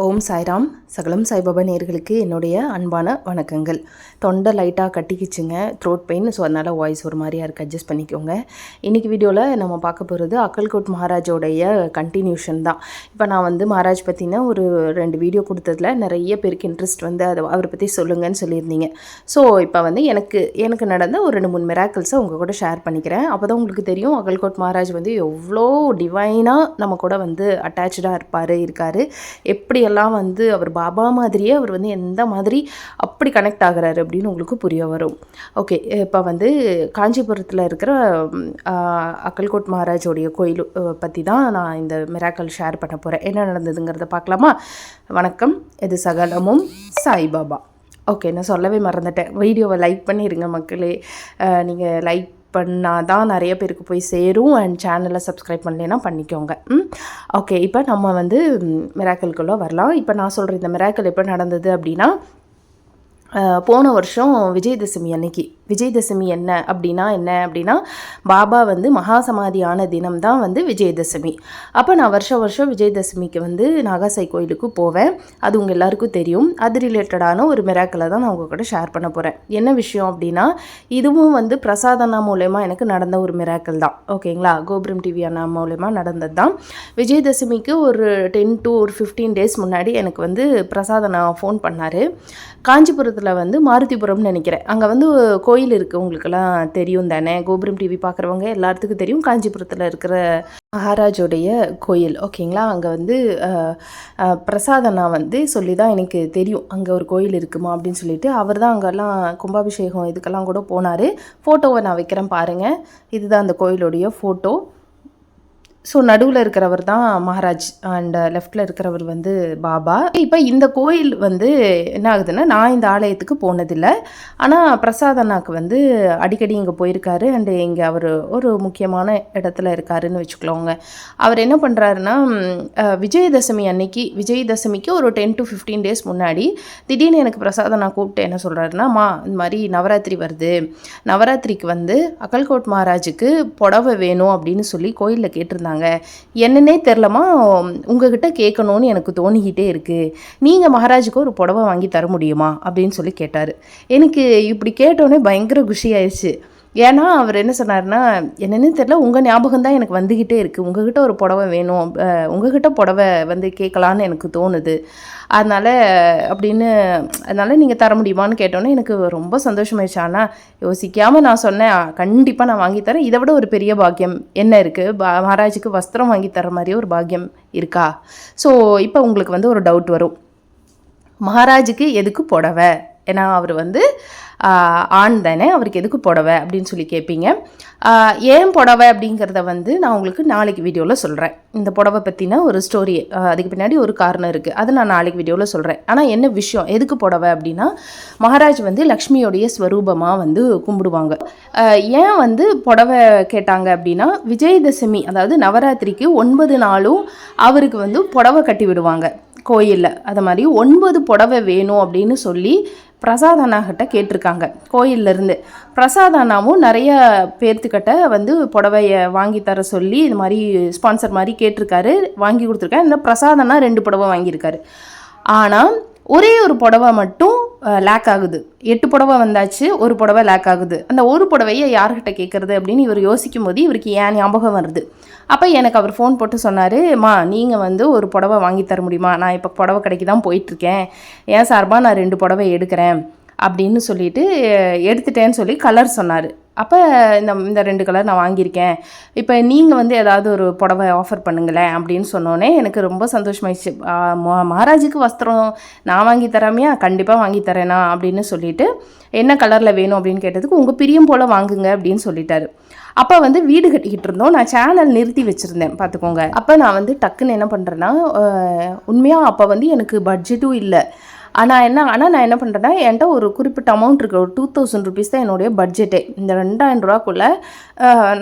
ஓம் சாய்ராம். சகலம் சாய்பாபா நேர்களுக்கு என்னுடைய அன்பான வணக்கங்கள். தொண்டை லைட்டாக கட்டிக்கிச்சுங்க. த்ரோட் பெயின் ஸோ அதனால் வாய்ஸ் ஒரு மாதிரியா இருக்குது அட்ஜஸ்ட் பண்ணிக்கோங்க. இன்றைக்கி வீடியோவில் நம்ம பார்க்க போகிறது அக்கல்கோட் மகாராஜோடைய கண்டினியூஷன் தான். இப்போ நான் வந்து மகாராஜ் பற்றின ஒரு ரெண்டு வீடியோ கொடுத்ததுல நிறைய பேருக்கு இன்ட்ரெஸ்ட் வந்து அதை அவரை பற்றி சொல்லுங்கன்னு சொல்லியிருந்தீங்க. ஸோ இப்போ வந்து எனக்கு எனக்கு நடந்த ஒரு ரெண்டு மூணு மிராக்கிள்ஸை உங்கள் கூட ஷேர் பண்ணிக்கிறேன். அப்போ தான் உங்களுக்கு தெரியும் அகல்கோட் மகாராஜ் வந்து எவ்வளோ டிவைனாக நம்ம கூட வந்து அட்டாச்சாக இருப்பார் இருக்கார். எப்படி எப்படியெல்லாம் வந்து அவர் பாபா மாதிரியே அவர் வந்து எந்த மாதிரி அப்படி கனெக்ட் ஆகுறாரு அப்படின்னு உங்களுக்கு புரிய வரும். ஓகே இப்போ வந்து காஞ்சிபுரத்தில் இருக்கிற அக்கல்கோட் மகாராஜோடைய கோயில் பற்றி தான் நான் இந்த மிராக்கல் ஷேர் பண்ண போகிறேன் என்ன நடந்ததுங்கிறத பார்க்கலாமா? வணக்கம் இது சகலமும் சாய்பாபா ஓகே நான் சொல்லவே மறந்துட்டேன். வீடியோவை லைக் பண்ணிடுங்க மக்களே. நீங்கள் லைக் பண்ணால் தான் நிறைய பேருக்கு போய் சேரும் அண்ட் சேனலை சப்ஸ்கிரைப் பண்ணலைன்னா பண்ணிக்கோங்க. ஓகே இப்போ நம்ம வந்து மிராக்கல்குள்ளே வரலாம். இப்போ நான் சொல்கிற இந்த மிராக்கல் எப்போ நடந்தது அப்படின்னா போன வருஷம் விஜயதசமி அன்னைக்கு. விஜயதசமி என்ன அப்படின்னா என்ன அப்படின்னா பாபா வந்து மகா சமாதியான தினம் தான் வந்து விஜயதசமி. அப்போ நான் வருஷம் வருஷம் விஜயதசமிக்கு வந்து நாகாசாய் கோயிலுக்கு போவேன். அது உங்கள் எல்லாருக்கும் தெரியும். அது ரிலேட்டடான ஒரு மிராக்களை தான் நான் உங்கள் கூட ஷேர் பண்ண போகிறேன் என்ன விஷயம் அப்படின்னா இதுவும் வந்து பிரசாதனா மூலயமா எனக்கு நடந்த ஒரு மிராக்கள் தான். ஓகேங்களா கோபுரம் டிவி அண்ணா மூலயமா நடந்தது தான். விஜயதசமிக்கு ஒரு டென் டு ஒரு ஃபிஃப்டீன் டேஸ் முன்னாடி எனக்கு வந்து பிரசாதனா ஃபோன் பண்ணார். காஞ்சிபுரத்தில் வந்து மாருதிபுரம்னு நினைக்கிறேன். அங்கே வந்து கோயில் இருக்குது உங்களுக்கெல்லாம் தெரியும் தானே? கோபுரம் டிவி பார்க்குறவங்க எல்லாத்துக்கும் தெரியும். காஞ்சிபுரத்தில் இருக்கிற மகாராஜோடைய கோயில். ஓகேங்களா? அங்கே வந்து பிரசாதனா வந்து சொல்லி தான் எனக்கு தெரியும். அங்கே ஒரு கோயில் இருக்குமா அப்படின்னு சொல்லிட்டு. அவர் தான் அங்கெல்லாம் கும்பாபிஷேகம் இதுக்கெல்லாம் கூட போனார். ஃபோட்டோவை நான் வைக்கிறேன் பாருங்கள் இதுதான் அந்த கோயிலுடைய ஃபோட்டோ ஸோ நடுவில் இருக்கிறவர் தான் மகாராஜ் அண்ட் uh, லெஃப்டில் இருக்கிறவர் வந்து பாபா. இப்போ இந்த கோயில் வந்து என்ன ஆகுதுன்னா நான் இந்த ஆலயத்துக்கு போனதில்லை. ஆனால் பிரசாத் அண்ணாக்கு வந்து அடிக்கடி இங்கே போயிருக்காரு. அண்டு இங்கே அவர் ஒரு முக்கியமான இடத்துல இருக்காருன்னு வச்சுக்கலோங்க அவர் என்ன பண்ணுறாருன்னா விஜயதசமி அன்னைக்கு விஜயதசமிக்கு ஒரு டென் டு ஃபிஃப்டீன் டேஸ் முன்னாடி திடீர்னு எனக்கு பிரசாத் அண்ணா கூப்பிட்டு என்ன சொல்கிறாருன்னா மா இந்த மாதிரி நவராத்திரி வருது. நவராத்திரிக்கு வந்து அக்கல்கோட் மகாராஜுக்கு புடவை வேணும் அப்படின்னு சொல்லி கோயிலில் கேட்டிருந்தாங்க. என்னன்னே தெரிலமா உங்ககிட்ட கேட்கணும்னு எனக்கு தோணிக்கிட்டே இருக்குது நீங்கள் மகாராஜுக்கு ஒரு புடவை வாங்கி தர முடியுமா? அப்படின்னு சொல்லி கேட்டார். எனக்கு இப்படி கேட்டோன்னே பயங்கர குஷி ஆயிடுச்சு ஏன்னா அவர் என்ன சொன்னார்னா என்னென்னு தெரில உங்கள் ஞாபகம் தான் எனக்கு வந்துக்கிட்டே இருக்குது உங்ககிட்ட ஒரு புடவை வேணும். உங்ககிட்ட புடவை வந்து கேட்கலான்னு எனக்கு தோணுது. அதனால் அப்படின்னு அதனால் நீங்கள் தர முடியுமான்னு கேட்டோன்னே எனக்கு ரொம்ப சந்தோஷமாயிடுச்சு. ஆனால் யோசிக்காமல் நான் சொன்னேன் கண்டிப்பாக நான் வாங்கி தரேன். இதை விட ஒரு பெரிய பாக்கியம் என்ன இருக்குது பா மகாராஜுக்கு வஸ்திரம் வாங்கி தர மாதிரி ஒரு பாக்கியம் இருக்கா? ஸோ இப்போ உங்களுக்கு வந்து ஒரு டவுட் வரும். மகாராஜுக்கு எதுக்கு புடவை? ஏன்னா அவர் வந்து ஆண் தானே? அவருக்கு எதுக்கு புடவை அப்படின்னு சொல்லி கேட்பீங்க ஏன் புடவை அப்படிங்கிறத வந்து நான் உங்களுக்கு நாளைக்கு வீடியோவில் சொல்கிறேன் இந்த புடவை பற்றின ஒரு ஸ்டோரி அதுக்கு பின்னாடி ஒரு காரணம் இருக்குது அதை நான் நாளைக்கு வீடியோவில் சொல்கிறேன் ஆனால் என்ன விஷயம்? எதுக்கு புடவை அப்படின்னா மகாராஜ் வந்து லக்ஷ்மியோடைய ஸ்வரூபமாக வந்து கும்பிடுவாங்க. ஏன் வந்து புடவை கேட்டாங்க அப்படின்னா விஜயதசமி அதாவது நவராத்திரிக்கு ஒன்பது நாளும் அவருக்கு வந்து புடவை கட்டி விடுவாங்க. கோயிலில். அது மாதிரி ஒன்பது புடவை வேணும் அப்படின்னு சொல்லி பிரசாத் அண்ணாகிட்ட கேட்டிருக்காங்க கோயில்ல இருந்து. பிரசாத் அண்ணாவும் நிறைய பேர்த்துக்கிட்ட வந்து புடவையை வாங்கி தர சொல்லி இது மாதிரி ஸ்பான்சர் மாதிரி கேட்டிருக்காரு வாங்கி கொடுத்துருக்காரு. இன்னும் பிரசாத் அண்ணா ரெண்டு புடவை வாங்கியிருக்காரு. ஆனால் ஒரே ஒரு புடவை மட்டும் லேக் ஆகுது. எட்டு புடவை வந்தாச்சு ஒரு புடவை லேக் ஆகுது. அந்த ஒரு புடவையை யார்கிட்ட கேட்குறது அப்படின்னு இவர் யோசிக்கும் போது இவருக்கு ஏன் ஞாபகம் வருது. அப்போ எனக்கு அவர் ஃபோன் போட்டு சொன்னார் மா நீங்கள் வந்து ஒரு புடவை வாங்கி தர முடியுமா? நான் இப்போ புடவை கடைக்கு தான் போயிட்டுருக்கேன் ஏன் சார்பாக நான் ரெண்டு புடவை எடுக்கிறேன். அப்படின்னு சொல்லிட்டு எடுத்துட்டேன்னு சொல்லி கலர் சொன்னார். அப்போ இந்த இந்த ரெண்டு கலர் நான் வாங்கியிருக்கேன். இப்போ நீங்கள் வந்து ஏதாவது ஒரு புடவை ஆஃபர் பண்ணுங்களேன் அப்படின்னு சொன்னோன்னே எனக்கு ரொம்ப சந்தோஷமாயிடுச்சு. மகாராஜுக்கு வஸ்திரம் நான் வாங்கி தராமையா கண்டிப்பாக வாங்கி தரேனா? அப்படின்னு சொல்லிட்டு என்ன கலரில் வேணும் அப்படின்னு கேட்டதுக்கு உங்கள் பிரியம் போல் வாங்குங்க அப்படின்னு சொல்லிட்டாரு. அப்போ வந்து வீடு கட்டிக்கிட்டு இருந்தோம். நான் சேனல் நிறுத்தி வச்சுருந்தேன் பார்த்துக்கோங்க. அப்போ நான் வந்து டக்குன்னு என்ன பண்ணுறேன்னா உண்மையாக அப்போ வந்து எனக்கு பட்ஜெட்டும் இல்லை. ஆனால் என்ன ஆனால் நான் என்ன பண்ணுறேன்னா என்கிட்ட ஒரு குறிப்பிட்ட அமௌண்ட் இருக்குது ஒரு டூ தௌசண்ட் ருபீஸ் தான் என்னுடைய பட்ஜெட்டே இந்த ரெண்டாயிரம் ரூபாக்குள்ளே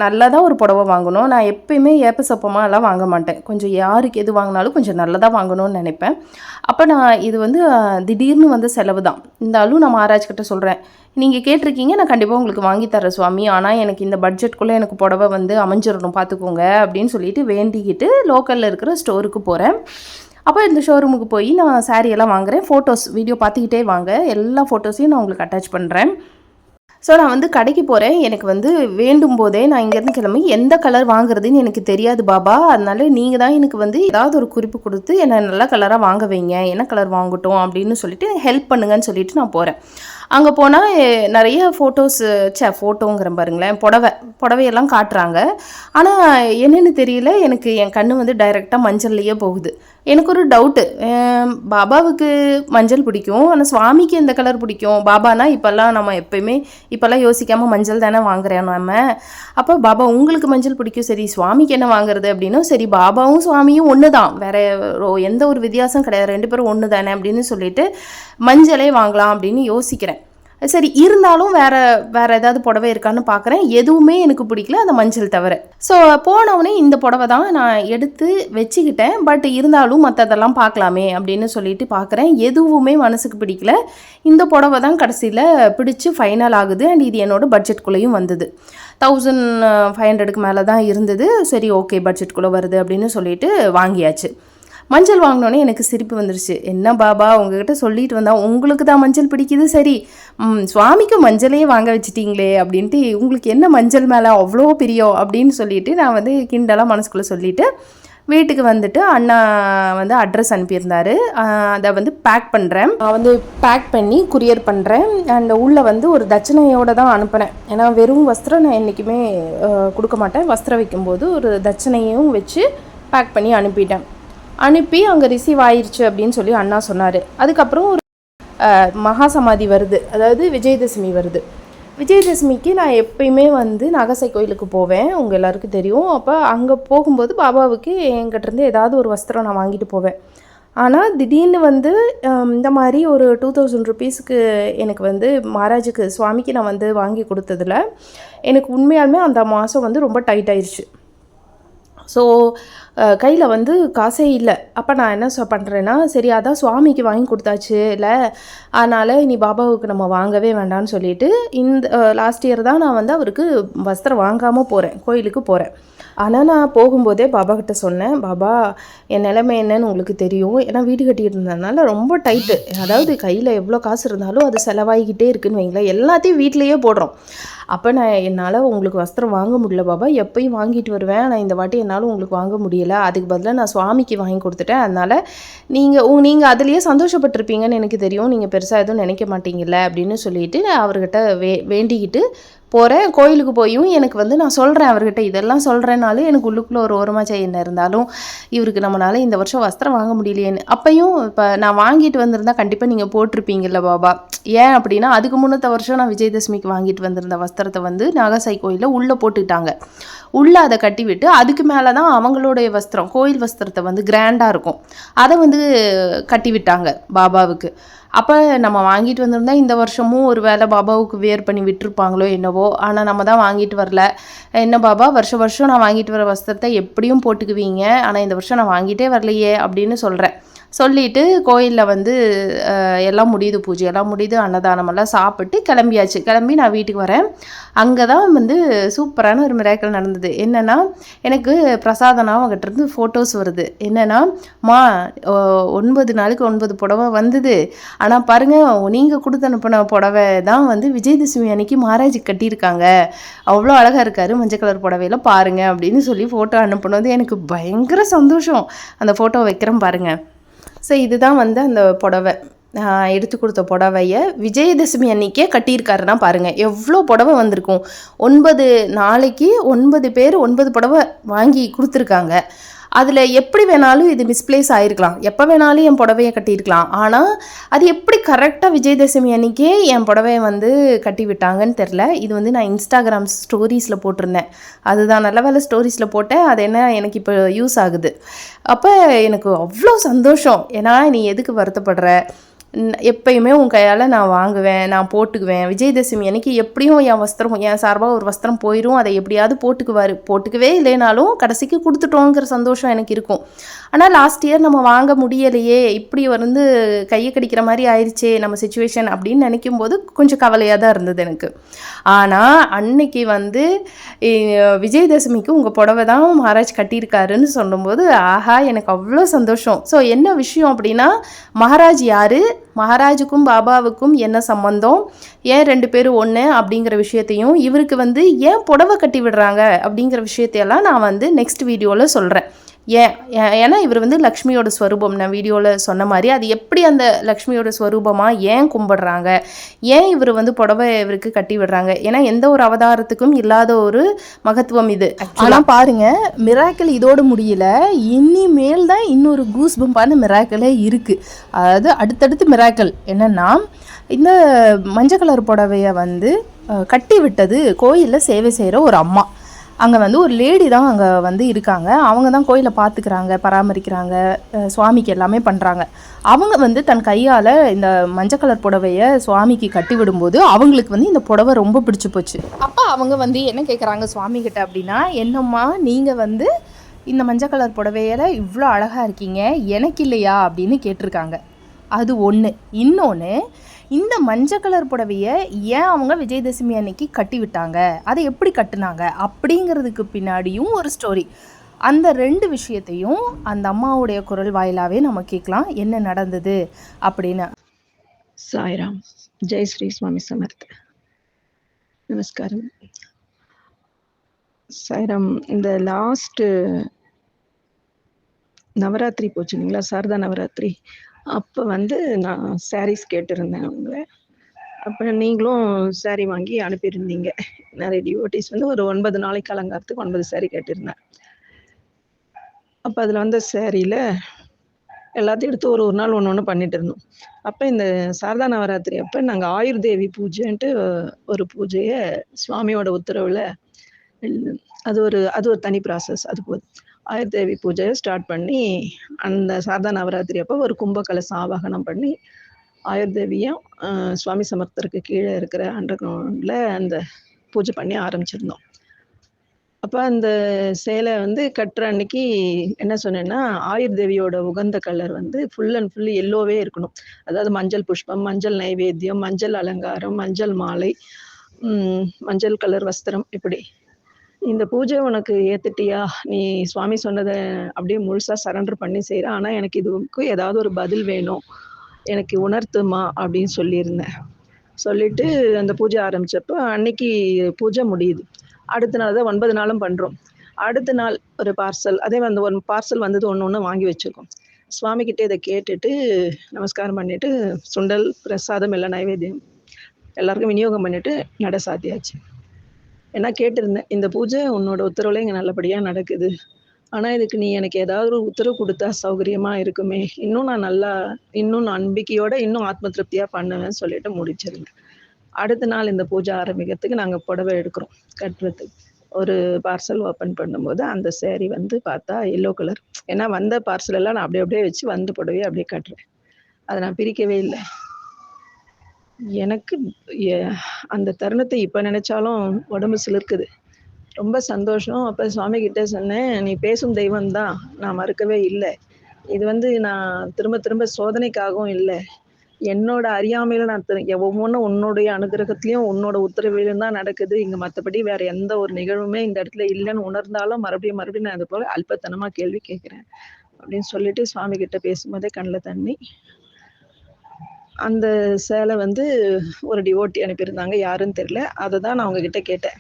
நல்லதாக ஒரு புடவை வாங்கணும். நான் எப்பயுமே ஏப்ப சப்பமாக எல்லாம் வாங்க மாட்டேன். கொஞ்சம் யாருக்கு எது வாங்கினாலும் கொஞ்சம் நல்லதாக வாங்கணும்னு நினைப்பேன். அப்போ நான் இது வந்து திடீர்னு வந்து செலவு தான். இருந்தாலும் நான் மகாராஜ் கிட்ட சொல்கிறேன் நீங்கள் கேட்டிருக்கீங்க நான் கண்டிப்பாக உங்களுக்கு வாங்கி தரேன் சுவாமி. ஆனால் எனக்கு இந்த பட்ஜெட்குள்ளே எனக்கு புடவை வந்து அமைஞ்சிடணும் பார்த்துக்கோங்க அப்படின்னு சொல்லிட்டு வேண்டிக்கிட்டு லோக்கலில் இருக்கிற ஸ்டோருக்கு போகிறேன் அப்போ இந்த ஷோரூமுக்கு போய் நான் சாரியெல்லாம் எல்லாம் வாங்குறேன். ஃபோட்டோஸ் வீடியோ பார்த்துக்கிட்டே வாங்க. எல்லா ஃபோட்டோஸையும் நான் உங்களுக்கு அட்டாச் பண்ணுறேன் ஸோ நான் வந்து கடைக்கு போகிறேன் எனக்கு வந்து வேண்டும் போதே நான் இங்கேருந்து கிளம்பி எந்த கலர் வாங்குறதுன்னு எனக்கு தெரியாது பாபா. அதனால நீங்கள் தான் எனக்கு வந்து ஏதாவது ஒரு குறிப்பு கொடுத்து என்னை நல்ல கலராக வாங்க வைங்க. என்ன கலர் வாங்கட்டும் அப்படின்னு சொல்லிட்டு ஹெல்ப் பண்ணுங்கன்னு சொல்லிட்டு நான் போகிறேன் அங்கே போனால் நிறைய ஃபோட்டோஸ் சே ஃபோட்டோங்கிற பாருங்களேன் புடவை புடவையெல்லாம் காட்டுறாங்க. ஆனால் என்னென்னு தெரியல எனக்கு என் கண்ணு வந்து டைரெக்டாக மஞ்சள்லேயே போகுது. எனக்கு ஒரு டவுட்டு பாபாவுக்கு மஞ்சள் பிடிக்கும். ஆனால் சுவாமிக்கு எந்த கலர் பிடிக்கும்? பாபானா இப்போல்லாம் நம்ம எப்பயுமே இப்போல்லாம் யோசிக்காமல் மஞ்சள் தானே வாங்குறேன் நம்ம. அப்போ பாபா உங்களுக்கு மஞ்சள் பிடிக்கும். சரி சுவாமிக்கு என்ன வாங்குறது? அப்படின்னா சரி பாபாவும் சுவாமியும் ஒன்று தான் வேற எந்த ஒரு வித்தியாசம் கிடையாது. ரெண்டு பேரும் ஒன்று தானே அப்படின்னு சொல்லிட்டு மஞ்சளே வாங்கலாம் அப்படின்னு யோசிக்கிறேன். சரி இருந்தாலும் வேற வேற ஏதாவது புடவை இருக்கான்னு பார்க்குறேன் எதுவுமே எனக்கு பிடிக்கல அந்த மஞ்சள் தவிர. ஸோ போனவுடனே இந்த புடவை தான் நான் எடுத்து வச்சுக்கிட்டேன். பட் இருந்தாலும் மற்றதெல்லாம் பார்க்கலாமே அப்படின்னு சொல்லிட்டு பார்க்குறேன் எதுவுமே மனசுக்கு பிடிக்கல. இந்த புடவை தான் கடைசியில் பிடிச்சு ஃபைனல் ஆகுது. அண்ட் இது என்னோட பட்ஜெட்குள்ளேயும் வந்தது. தௌசண்ட் ஃபைவ் ஹண்ட்ரடுக்கு மேலே தான் இருந்தது. சரி ஓகே பட்ஜெட்குள்ளே வருது அப்படின்னு சொல்லிட்டு வாங்கியாச்சு. மஞ்சள் வாங்கினோன்னே எனக்கு சிரிப்பு வந்துருச்சு. என்ன பாபா உங்ககிட்ட சொல்லிட்டு வந்தா உங்களுக்கு தான் மஞ்சள் பிடிக்குது சரி. சுவாமிக்கும் சுவாமிக்கு மஞ்சளே வாங்க வச்சிட்டீங்களே அப்படின்ட்டு உங்களுக்கு என்ன மஞ்சள் மேலே அவ்வளோ பிரியம்? அப்படின்னு சொல்லிட்டு நான் வந்து கிண்டலாக மனசுக்குள்ளே சொல்லிட்டு வீட்டுக்கு வந்துட்டு அண்ணா வந்து அட்ரஸ் அனுப்பியிருந்தாரு. அதை வந்து பேக் பண்ணுறேன் நான் வந்து பேக் பண்ணி குரியர் பண்ணுறேன் அண்ட் உள்ளே வந்து ஒரு தட்சணையோடு தான் அனுப்புகிறேன் ஏன்னா வெறும் வஸ்திரம் நான் என்றைக்குமே கொடுக்க மாட்டேன். வஸ்திரம் வைக்கும்போது ஒரு தட்சணையும் வச்சு பேக் பண்ணி அனுப்பிட்டேன். அனுப்பி அங்கே ரிசீவ் ஆயிடுச்சு அப்படின்னு சொல்லி அண்ணா சொன்னார். அதுக்கப்புறம் ஒரு மகாசமாதி மகா சமாதி வருது. அதாவது விஜயதசமி வருது. விஜயதசமிக்கு நான் எப்பயுமே வந்து நகசை கோயிலுக்கு போவேன். உங்கள் எல்லாருக்கும் தெரியும். அப்போ அங்கே போகும்போது பாபாவுக்கு என்கிட்டருந்து ஏதாவது ஒரு வஸ்திரம் நான் வாங்கிட்டு போவேன். ஆனால் திடீர்னு வந்து இந்த மாதிரி ஒரு டூ தௌசண்ட் ருபீஸுக்கு எனக்கு வந்து மகாராஜுக்கு சுவாமிக்கு நான் வந்து வாங்கி கொடுத்ததுல எனக்கு உண்மையாலுமே அந்த மாதம் வந்து ரொம்ப டைட் ஆயிடுச்சு ஸோ கையில் வந்து காசே இல்லை. அப்போ நான் என்ன பண்ணுறேன்னா சரி அதான் சுவாமிக்கு வாங்கி கொடுத்தாச்சு இல்லை அதனால் இனி பாபாவுக்கு நம்ம வாங்கவே வேண்டாம்னு சொல்லிட்டு இந்த லாஸ்ட் இயர் தான் நான் வந்து அவருக்கு வஸ்திரம் வாங்காமல் போகிறேன் கோயிலுக்கு போகிறேன் ஆனால் நான் போகும்போதே பாபா கிட்ட சொன்னேன் பாபா என் நிலைமை என்னன்னு உங்களுக்கு தெரியும். ஏன்னா வீடு கட்டிட்டு இருந்ததுனால ரொம்ப டைட்டு அதாவது கையில் எவ்வளோ காசு இருந்தாலும் அது செலவாகிக்கிட்டே இருக்குன்னு வைங்களேன். எல்லாத்தையும் வீட்டிலேயே போடுறோம். அப்போ நான் என்னால் உங்களுக்கு வஸ்திரம் வாங்க முடியல பாபா. எப்பயும் வாங்கிட்டு வருவேன். ஆனால் இந்த வாட்டி என்னால் உங்களுக்கு வாங்க முடியல. அதுக்கு பதிலாக நான் சுவாமிக்கு வாங்கி கொடுத்துட்டேன். அதனால் நீங்கள் உங் நீங்கள் அதுலேயே சந்தோஷப்பட்டிருப்பீங்கன்னு எனக்கு தெரியும். நீங்கள் பெருசாக எதுவும் நினைக்க மாட்டீங்கல்ல அப்படின்னு சொல்லிட்டு அவர்கிட்ட வே வேண்டிக்கிட்டு போகிறேன் கோயிலுக்கு போயும் எனக்கு வந்து நான் சொல்கிறேன் அவர்கிட்ட இதெல்லாம் சொல்கிறேனாலும் எனக்கு உள்ளுக்குள்ளே ஒரு ஓரமாக செய்யணும் இருந்தாலும் இவருக்கு நம்மளால இந்த வருஷம் வஸ்திரம் வாங்க முடியலையேன்னு அப்பையும் இப்போ நான் வாங்கிட்டு வந்திருந்தா கண்டிப்பாக நீங்கள் போட்டிருப்பீங்கல்ல பாபா. ஏன் அப்படின்னா அதுக்கு முன்னத்த வருஷம் நான் விஜயதசமிக்கு வாங்கிட்டு வந்திருந்த வஸ்திரத்தை வந்து நாகசாய் கோயிலில் உள்ளே போட்டுக்கிட்டாங்க உள்ளே அதை கட்டிவிட்டு அதுக்கு மேலே தான் அவங்களுடைய வஸ்திரம் கோயில் வஸ்திரத்தை வந்து கிராண்டாக இருக்கும். அதை வந்து கட்டிவிட்டாங்க பாபாவுக்கு. அப்போ நம்ம வாங்கிட்டு வந்திருந்தா இந்த வருஷமும் ஒரு வேளை பாபாவுக்கு வேர் பண்ணி விட்டுருப்பாங்களோ என்னவோ. ஆனால் நம்ம தான் வாங்கிட்டு வரல. என்ன பாபா வருஷம் வருஷம் நான் வாங்கிட்டு வர வஸ்திரத்தை எப்படியும் போட்டுக்குவீங்க. ஆனால் இந்த வருஷம் நான் வாங்கிட்டே வரலையே அப்படின்னு சொல்கிறேன் சொல்லிட்டு கோயிலில் வந்து எல்லாம் முடியுது பூஜை எல்லாம் முடியுது அன்னதானமெல்லாம் சாப்பிட்டு கிளம்பியாச்சு. கிளம்பி நான் வீட்டுக்கு வரேன். அங்கே தான் வந்து சூப்பரான ஒரு மிராக்கள் நடந்தது. என்னென்னா எனக்கு பிரசாதனா அவங்ககிட்டருந்து ஃபோட்டோஸ் வருது. என்னென்னா மா ஒன்பது நாளுக்கு ஒன்பது புடவை வந்தது. ஆனால் பாருங்கள் நீங்கள் கொடுத்து அனுப்பின புடவை தான் வந்து விஜயதசமி அன்னைக்கு மகாராஜுக்கு கட்டியிருக்காங்க. அவ்வளோ அழகாக இருக்காரு மஞ்சள் கலர் புடவையில் பாருங்கள் அப்படின்னு சொல்லி ஃபோட்டோ அனுப்பினது எனக்கு பயங்கர சந்தோஷம். அந்த ஃபோட்டோ வைக்கிறேன் பாருங்கள் ஸோ இதுதான் வந்து அந்த புடவை. எடுத்து கொடுத்த புடவைய விஜயதசமி அன்னைக்கே கட்டியிருக்காருன்னா பாருங்கள் எவ்வளோ புடவை வந்திருக்கும். ஒன்பது நாளைக்கு ஒன்பது பேர் ஒன்பது புடவை வாங்கி கொடுத்துருக்காங்க. அதில் எப்படி வேணாலும் இது மிஸ்பிளேஸ் ஆகிருக்கலாம் எப்போ வேணாலும் என் புடவையை கட்டியிருக்கலாம். ஆனால் அது எப்படி கரெக்டாக விஜயதசமி அன்னைக்கே என் புடவையை வந்து கட்டி விட்டாங்கன்னு தெரில இது வந்து நான் இன்ஸ்டாகிராம் ஸ்டோரீஸில் போட்டிருந்தேன். அதுதான் நல்ல வேலை ஸ்டோரீஸில் போட்டேன். அது என்ன எனக்கு இப்போ யூஸ் ஆகுது. அப்போ எனக்கு அவ்வளோ சந்தோஷம். ஏன்னா நீ எதுக்கு வருத்தப்படுற? எப்பயுமே உன் கையால் நான் வாங்குவேன் நான் போட்டுக்குவேன். விஜயதசமி அன்னைக்கு எப்படியும் என் வஸ்திரம் என் சார்பாக ஒரு வஸ்திரம் போயிடும் அதை எப்படியாவது போட்டுக்குவார். போட்டுக்கவே இல்லைனாலும் கடைசிக்கு கொடுத்துட்டோங்கிற சந்தோஷம் எனக்கு இருக்கும். ஆனால் லாஸ்ட் இயர் நம்ம வாங்க முடியலையே இப்படி வந்து கையை கடிக்கிற மாதிரி ஆயிடுச்சே நம்ம சுச்சுவேஷன் அப்படின்னு நினைக்கும் போது கொஞ்சம் கவலையாக தான் இருந்தது எனக்கு. ஆனால் அன்னைக்கு வந்து விஜயதசமிக்கு உங்கள் புடவை தான் மகாராஜ் கட்டியிருக்காருன்னு சொல்லும்போது ஆஹா எனக்கு அவ்வளோ சந்தோஷம். ஸோ என்ன விஷயம் அப்படின்னா மகாராஜ் யார்? மகாராஜுக்கும் பாபாவுக்கும் என்ன சம்பந்தம்? ஏன் ரெண்டு பேரும் ஒன்று அப்படிங்கிற விஷயத்தையும் இவருக்கு வந்து ஏன் புடவை கட்டி விடுறாங்க அப்படிங்கிற விஷயத்தையெல்லாம் நான் வந்து நெக்ஸ்ட் வீடியோவில் சொல்கிறேன் ஏன்னா இவர் வந்து லக்ஷ்மியோட ஸ்வரூபம் நான் வீடியோவில் சொன்ன மாதிரி அது எப்படி அந்த லக்ஷ்மியோட ஸ்வரூபமாக ஏன் கும்பிடுறாங்க? ஏன் இவர் வந்து புடவை இவருக்கு கட்டி விடுறாங்க? ஏன்னா எந்த ஒரு அவதாரத்துக்கும் இல்லாத ஒரு மகத்துவம் இது. ஆனால் பாருங்க மிராக்கிள் இதோடு முடியல. இனிமேல் தான் இன்னொரு கூஸ் பம்பான மிராக்கிளே இருக்குது அதாவது அடுத்தடுத்து மிராக்கிள் என்னென்னா இந்த மஞ்சள் கலர் புடவையை வந்து கட்டி விட்டது கோயிலில் சேவை செய்கிற ஒரு அம்மா. அங்கே வந்து ஒரு லேடி தான் அங்கே வந்து இருக்காங்க. அவங்க தான் கோயிலை பார்த்துக்கிறாங்க பராமரிக்கிறாங்க சுவாமிக்கு எல்லாமே பண்ணுறாங்க அவங்க வந்து தன் கையால் இந்த மஞ்சள் கலர் புடவையை சுவாமிக்கு கட்டி விடும்போது அவங்களுக்கு வந்து இந்த புடவை ரொம்ப பிடிச்சி போச்சு. அப்போ அவங்க வந்து என்ன கேட்குறாங்க சுவாமி கிட்ட அப்படின்னா என்னம்மா நீங்கள் வந்து இந்த மஞ்சள் கலர் புடவையில் இவ்வளோ அழகாக இருக்கீங்க எனக்கு இல்லையா? அப்படின்னு கேட்டிருக்காங்க. அது ஒன்று இன்னொன்று இந்த மஞ்சள் கலர் புடவையை ஏன் அவங்க விஜயதசமி அன்னைக்கு கட்டி விட்டாங்க அதை எப்படி கட்டினாங்க? அப்படிங்கிறதுக்கு பின்னாடியும் ஒரு ஸ்டோரி அந்த ரெண்டு விஷயத்தையும் அந்த அம்மாவுடைய குரல் வாயிலாகவே நம்ம கேட்கலாம். என்ன நடந்தது அப்படின்னு. சாய்ராம். ஜெய் ஸ்ரீ சுவாமி சமர்த். நமஸ்காரம். சாய்ராம் இந்த லாஸ்ட்டு நவராத்திரி போச்சு இல்லைங்களா? சாரதா நவராத்திரி. அப்போ வந்து நான் சாரீஸ் கேட்டிருந்தேன் அவங்கள. அப்போ நீங்களும் saree வாங்கி அனுப்பியிருந்தீங்க. நிறைய டிவோட்டிஸ் வந்து ஒரு ஒன்பது நாளைக்கு அலங்காரத்துக்கு ஒன்பது saree கேட்டிருந்தேன். அப்போ அதில் வந்த சேரீயில் எல்லாத்தையும் எடுத்து ஒரு ஒரு நாள் ஒன்று ஒன்று பண்ணிட்டு இருந்தோம். அப்போ இந்த சாரதா நவராத்திரி அப்போ நாங்கள் ஆயுர்தேவி பூஜைன்ட்டு ஒரு பூஜையை சுவாமியோட உத்தரவில் அது ஒரு அது ஒரு தனி ப்ராசஸ் அது போதும். ஆயுர் தேவி பூஜையை ஸ்டார்ட் பண்ணி அந்த சாரதா நவராத்திரி அப்போ ஒரு கும்ப சாவாகனம் ஆவாகனம் பண்ணி ஆயுர் தேவியும் சுவாமி சமர்த்தருக்கு கீழே இருக்கிற அண்டர் கிரவுண்டில் அந்த பூஜை பண்ணி ஆரம்பிச்சிருந்தோம். அப்போ அந்த சேலை வந்து கட்டுற அன்னைக்கு என்ன சொன்னேன்னா ஆயுர் தேவியோட உகந்த கலர் வந்து ஃபுல் அண்ட் ஃபுல் எல்லோவே இருக்கணும். அதாவது மஞ்சள் புஷ்பம் மஞ்சள் நைவேத்தியம் மஞ்சள் அலங்காரம் மஞ்சள் மாலை மஞ்சள் கலர் வஸ்திரம் இப்படி. இந்த பூஜை உனக்கு ஏத்துட்டியா? நீ சுவாமி சொன்னதை அப்படியே முழுசா சரண்டர் பண்ணி செய்கிற ஆனால் எனக்கு இதுக்கு ஏதாவது ஒரு பதில் வேணும். எனக்கு உணர்த்துமா அப்படின்னு சொல்லியிருந்தேன். சொல்லிட்டு அந்த பூஜை ஆரம்பிச்சப்போ அன்னைக்கு பூஜை முடியுது. அடுத்த நாள் தான் ஒன்பது நாளும் பண்ணுறோம் அடுத்த நாள் ஒரு பார்சல் அதே அந்த ஒரு பார்சல் வந்தது ஒன்று ஒன்று வாங்கி வச்சுருக்கோம். சுவாமி இதை கேட்டுட்டு நமஸ்காரம் பண்ணிட்டு சுண்டல் பிரசாதம் எல்லாம் நைவேத்தியம் எல்லாருக்கும் விநியோகம் பண்ணிட்டு நட சாத்தியாச்சு. ஏன்னா கேட்டிருந்தேன் இந்த பூஜை உன்னோட உத்தரவுல இங்கே நல்லபடியாக நடக்குது. ஆனால் இதுக்கு நீ எனக்கு ஏதாவது ஒரு உத்தரவு கொடுத்தா சௌகரியமாக இருக்குமே. இன்னும் நான் நல்லா இன்னும் நான் நம்பிக்கையோட இன்னும் ஆத்ம திருப்தியாக பண்ணுவேன்னு சொல்லிட்டு முடிச்சிருந்தேன். அடுத்த நாள் இந்த பூஜை ஆரம்பிக்கிறதுக்கு நாங்கள் புடவை எடுக்கிறோம் கட்டுறதுக்கு. ஒரு பார்சல் ஓப்பன் பண்ணும்போது அந்த சேரீ வந்து பார்த்தா எல்லோ கலர் ஏன்னா வந்த பார்சல் எல்லாம் நான் அப்படியே அப்படியே வச்சு வந்த புடவையை அப்படியே கட்டுறேன். அதை நான் பிரிக்கவே இல்லை. எனக்கு எ- அந்த தருணத்தை இப்போ நினைச்சாலும் உடம்பு சிலிர்க்குது. ரொம்ப சந்தோஷம். அப்போ சுவாமி கிட்டே சொன்னேன் நீ பேசும் தெய்வம் தான். நான் மறுக்கவே இல்லை. இது வந்து நான் திரும்ப திரும்ப சோதனைக்காகவும் இல்லை. என்னோட அறியாமையில நான் திரு- ஒவ்வொன்றும் உன்னுடைய அனுகிரகத்திலையும் உன்னோட உத்தரவிலும் தான் நடக்குது. இங்கே மற்றபடி வேற எந்த ஒரு நிகழ்வுமே இந்த இடத்துல இல்லைன்னு உணர்ந்தாலும் மறுபடியும் மறுபடியும் நான் அது போல அல்பத்தனமாக கேள்வி கேட்குறேன். அப்படின்னு சொல்லிட்டு சுவாமி கிட்ட பேசும்போதே கண்ணில் தண்ணி. அந்த சேலை வந்து ஒரு டிவோட்டி அனுப்பியிருந்தாங்க. யாருன்னு தெரியல. அதை தான் நான் அவங்கக்கிட்ட கேட்டேன்.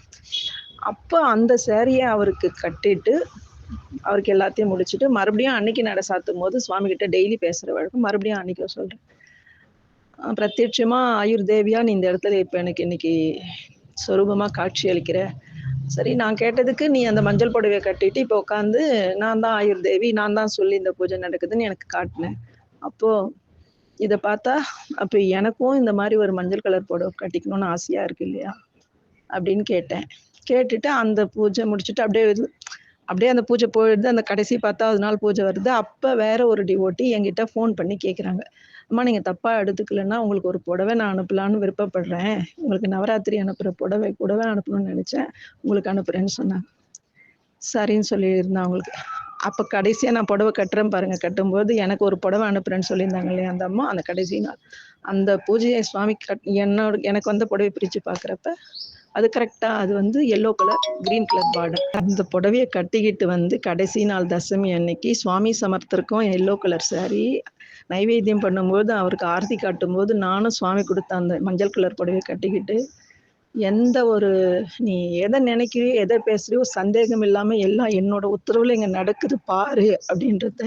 அப்போ அந்த சேரீயை அவருக்கு கட்டிட்டு அவருக்கு எல்லாத்தையும் முடிச்சுட்டு மறுபடியும் அன்னைக்கு நட சாத்தும் போது சுவாமி கிட்ட டெய்லி பேசுகிற வழக்கம் மறுபடியும் அன்னைக்கு சொல்கிறேன் பிரத்யட்சமாக பிரத்யட்சமா ஆயுர் தேவியா நீ இந்த இடத்துல இப்போ எனக்கு இன்னைக்கு சொரூபமாக காட்சி அளிக்கிற. சரி நான் கேட்டதுக்கு நீ அந்த மஞ்சள் புடவையை கட்டிட்டு இப்போ உட்காந்து நான் தான் ஆயுர் தேவி நான் தான் சொல்லி இந்த பூஜை நடக்குதுன்னு எனக்கு காட்டினேன் அப்போது இதை பார்த்தா அப்போ எனக்கும் இந்த மாதிரி ஒரு மஞ்சள் கலர் புடவை கட்டிக்கணும்னு ஆசையாக இருக்கு இல்லையா? அப்படின்னு கேட்டேன். கேட்டுட்டு அந்த பூஜை முடிச்சுட்டு அப்படியே அப்படியே அந்த பூஜை போயிடுது. அந்த கடைசி பத்தாவது நாள் பூஜை வருது. அப்போ வேற ஒரு டிவோட்டி என்கிட்ட ஃபோன் பண்ணி கேட்குறாங்க அம்மா நீங்கள் தப்பாக எடுத்துக்கலன்னா உங்களுக்கு ஒரு புடவை நான் அனுப்பலான்னு விருப்பப்படுறேன். உங்களுக்கு நவராத்திரி அனுப்புகிற புடவை கூடவே அனுப்பணும்னு நினச்சேன். உங்களுக்கு அனுப்புகிறேன்னு சொன்னாங்க. சரின்னு சொல்லியிருந்தேன் அவங்களுக்கு. அப்போ கடைசியாக நான் புடவை கட்டுறேன் பாருங்க. கட்டும்போது எனக்கு ஒரு புடவை அனுப்புறேன்னு சொல்லியிருந்தாங்க இல்லையா அந்த அம்மா? அந்த கடைசி நாள். அந்த பூஜையை சுவாமி கட் என்னோட எனக்கு வந்த புடவை பிரித்து பார்க்குறப்ப அது கரெக்டாக அது வந்து yellow colour green colour border அந்த புடவையை கட்டிக்கிட்டு வந்து கடைசி நாள் தசமி அன்னைக்கு சுவாமி சமர்த்தருக்கும் எல்லோ கலர் saree நைவேத்தியம் பண்ணும்போது அவருக்கு ஆர்த்தி காட்டும்போது நானும் சுவாமி கொடுத்த அந்த மஞ்சள் கலர் புடவையை கட்டிக்கிட்டு எந்த ஒரு நீ எதை நினைக்கிறியோ எதை பேசுறியோ சந்தேகம் இல்லாம எல்லாம் என்னோட உத்தரவுல இங்க நடக்குது பாரு அப்படின்றத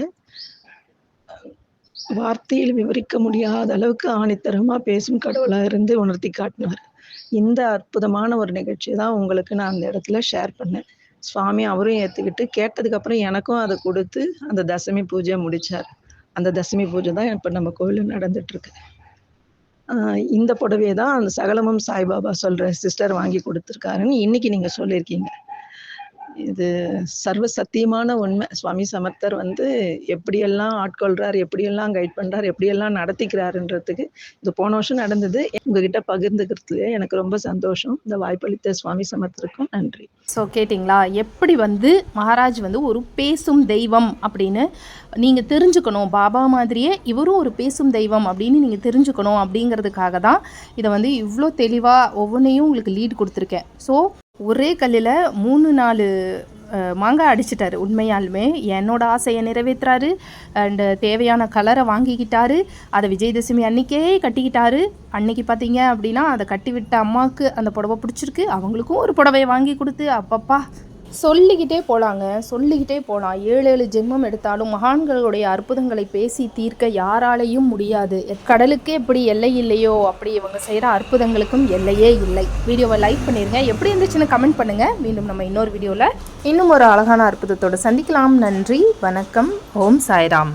வார்த்தையில் விவரிக்க முடியாத அளவுக்கு ஆணித்தரமா பேசும் கடவுளா இருந்து உணர்த்தி காட்டினார் இந்த அற்புதமான ஒரு நிகழ்ச்சி தான் உங்களுக்கு நான் அந்த இடத்துல ஷேர் பண்ணேன். சுவாமி அவரும் ஏத்துக்கிட்டு கேட்டதுக்கு அப்புறம் எனக்கும் அதை கொடுத்து அந்த தசமி பூஜை முடிச்சார். அந்த தசமி பூஜை தான் இப்ப நம்ம கோவிலில் நடந்துட்டு இருக்கு. இந்த புடவையை தான் அந்த சகலமும் சாய்பாபா சொல்கிற சிஸ்டர் வாங்கி கொடுத்துருக்காருன்னு இன்னைக்கு நீங்கள் சொல்லியிருக்கீங்க. இது சர்வ சத்தியமான உண்மை. சுவாமி சமர்த்தர் வந்து எப்படியெல்லாம் ஆட்கொள்றார் எப்படியெல்லாம் கைட் பண்றார் எப்படியெல்லாம் நடத்திக்கிறாருன்றதுக்கு இது போன வருஷம் நடந்தது. உங்ககிட்ட பகிர்ந்துக்கிறதுல எனக்கு ரொம்ப சந்தோஷம். இந்த வாய்ப்பளித்த சுவாமி சமர்த்தருக்கும் நன்றி. ஸோ கேட்டிங்களா? எப்படி வந்து மகாராஜ் வந்து ஒரு பேசும் தெய்வம் அப்படின்னு நீங்கள் தெரிஞ்சுக்கணும். பாபா மாதிரியே இவரும் ஒரு பேசும் தெய்வம் அப்படின்னு நீங்கள் தெரிஞ்சுக்கணும் அப்படிங்கிறதுக்காக தான் இதை வந்து இவ்வளோ தெளிவாக ஒவ்வொன்றையும் உங்களுக்கு லீட் கொடுத்துருக்கேன். ஸோ ஒரே கல்லில் மூணு நாலு மாங்காய் அடிச்சிட்டாரு உண்மையாலுமே. என்னோட ஆசையை நிறைவேற்றுறாரு அண்டு தேவையான கலரை வாங்கிக்கிட்டாரு. அதை விஜயதசமி அன்னைக்கே கட்டிக்கிட்டாரு. அன்னைக்கு பார்த்தீங்க அப்படின்னா அதை கட்டி விட்ட அம்மாவுக்கு அந்த புடவை பிடிச்சிருக்கு. அவங்களுக்கும் ஒரு புடவையை வாங்கி கொடுத்து அப்பப்பா சொல்லிக்கிட்டே போகலாங்க சொல்லிக்கிட்டே போகலாம் ஏழு ஏழு ஜென்மம் எடுத்தாலும் மகான்களுடைய அற்புதங்களை பேசி தீர்க்க யாராலையும் முடியாது. கடலுக்கே எப்படி எல்லை இல்லையோ அப்படி இவங்க செய்கிற அற்புதங்களுக்கும் எல்லையே இல்லை. வீடியோவை லைக் பண்ணிருங்க. எப்படி இருந்துச்சுன்னு கமெண்ட் பண்ணுங்கள் மீண்டும் நம்ம இன்னொரு வீடியோவில் இன்னும் ஒரு அழகான அற்புதத்தோடு சந்திக்கலாம். நன்றி வணக்கம். ஓம் சாய்ராம்.